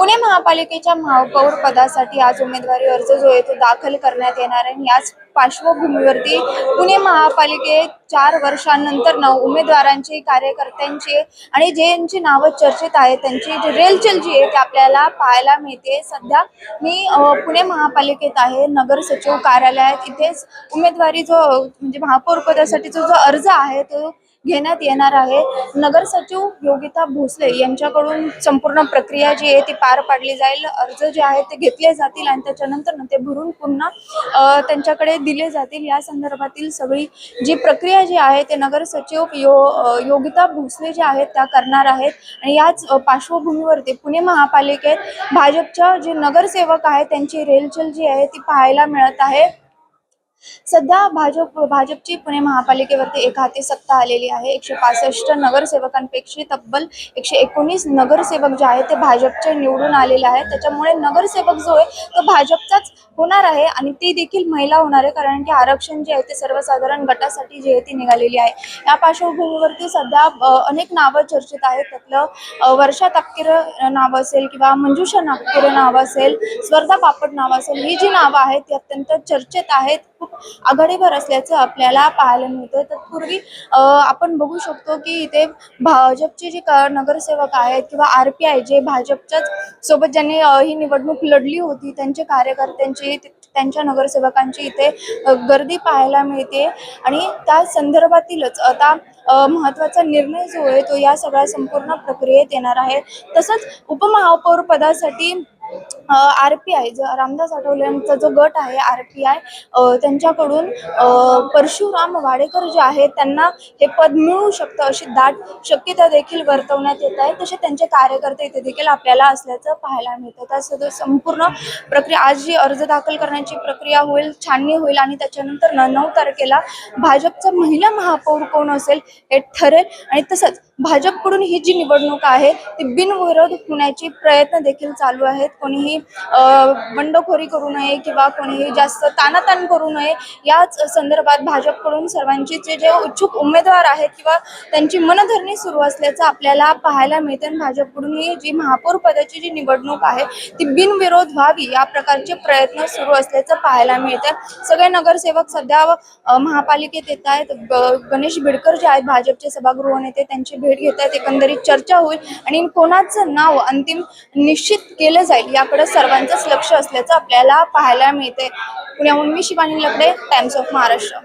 पुणे महापालिकेच्या महापौर पदासाठी आज उमेदवारी अर्ज जो आहे तो दाखल करण्यात येणार आहे. आणि याच पार्श्वभूमीवरती पुणे महापालिकेत चार वर्षांनंतर न उमेदवारांची कार्यकर्त्यांची आणि ज्यांची नावं चर्चेत आहेत त्यांची जी जी आहे ती आपल्याला पाहायला मिळते. सध्या मी पुणे महापालिकेत आहे नगर सचिव कार्यालयात. इथेच उमेदवारी जो म्हणजे महापौर पदासाठीचा जो अर्ज आहे तो घेण्यात येणार आहे. नगर सचिव योगिता भोसले यांच्याकडून संपूर्ण प्रक्रिया जी आहे ती पार पाडली जाईल. अर्ज जे आहेत ते घेतले जातील आणि त्याच्यानंतर ते भरून पुन्हा त्यांच्याकडे दिले जातील. या संदर्भातील सगळी जी प्रक्रिया जी आहे ते नगर सचिव यो योगिता भोसले जे आहेत त्या करणार आहेत. आणि याच पार्श्वभूमीवरती पुणे महापालिकेत भाजपच्या जे नगरसेवक आहेत त्यांची रेलचल जी आहे ती पाहायला मिळत आहे. सध्या भाजप भाजपची पुणे महापालिकेवरती एक हाती सत्ता आलेली आहे. एकशे पासष्ट नगरसेवकांपेक्षा तब्बल एकशे एकोणीस नगरसेवक जे आहेत ते भाजपचे निवडून आलेले आहेत. त्याच्यामुळे नगरसेवक जो आहे तो भाजपचाच होणार आहे आणि ती देखील महिला होणार आहे कारण की आरक्षण जे आहे ते सर्वसाधारण गटासाठी जे आहे ती निघालेली आहे. या पार्श्वभूमीवरती सध्या अनेक नावं चर्चेत आहेत. त्यातलं वर्षा तापकीर नाव असेल किंवा मंजुषा नागपूर नाव असेल स्वर्धा पापड नाव असेल ही जी नावं आहेत ती अत्यंत चर्चेत आहेत. खूप आघाडीवर असल्याचं आपल्याला पाहायला मिळतं. तत्पूर्वी आपण बघू शकतो की इथे भाजपचे जे नगरसेवक आहेत किंवा आर पी आय जे भाजपच्याच सोबत ज्यांनी ही निवडणूक लढली होती त्यांचे कार्यकर्त्यांची त्यांच्या नगरसेवकांची इथे गर्दी पाहायला मिळते. आणि त्या संदर्भातीलच आता महत्त्वाचा निर्णय जो आहे तो या सगळ्या संपूर्ण प्रक्रियेत येणार आहे. तसंच उपमहापौर पदासाठी आर पी आय जो रामदास आठवले यांचा जो गट आहे आर पी आय त्यांच्याकडून परशुराम वाडेकर जे आहेत त्यांना हे पद मिळू शकतं अशी दाट शक्यता देखील वर्तवण्यात येत आहे. तसे त्यांचे कार्यकर्ते इथे देखील आपल्याला असल्याचं पाहायला मिळतं. त्या संपूर्ण प्रक्रिया आज जी अर्ज दाखल करण्याची प्रक्रिया होईल छाननी होईल आणि त्याच्यानंतर न नऊ तारखेला भाजपचा महिला महापौर कोण असेल हे ठरेल. आणि तसंच भाजपकडून ही जी निवडणूक आहे ती बिनविरोध होण्याची प्रयत्न देखील चालू आहेत. कोणीही बंडखोरी करू नये किंवा कोणीही जास्त तानाताण करू नये याच संदर्भात भाजपकडून सर्वांची जे जे इच्छुक उमेदवार आहेत किंवा त्यांची मनधरणी सुरू असल्याचं आपल्याला पाहायला मिळते आणि भाजपकडून ही जी महापौर पदाची जी निवडणूक आहे ती बिनविरोध व्हावी या प्रकारचे प्रयत्न सुरू असल्याचं पाहायला मिळतं सगळे नगरसेवक सध्या महापालिकेत येत आहेत. गणेश बिडकर जे आहेत भाजपचे सभागृह नेते त्यांची भेट घेत आहेत. एकंदरीत चर्चा होईल आणि कोणाचं नाव अंतिम निश्चित केलं जाईल याकडे सर्वांचंच लक्ष असल्याचं आपल्याला पाहायला मिळते पुण्याहून मी शिवानी लकडे टाइम्स ऑफ महाराष्ट्र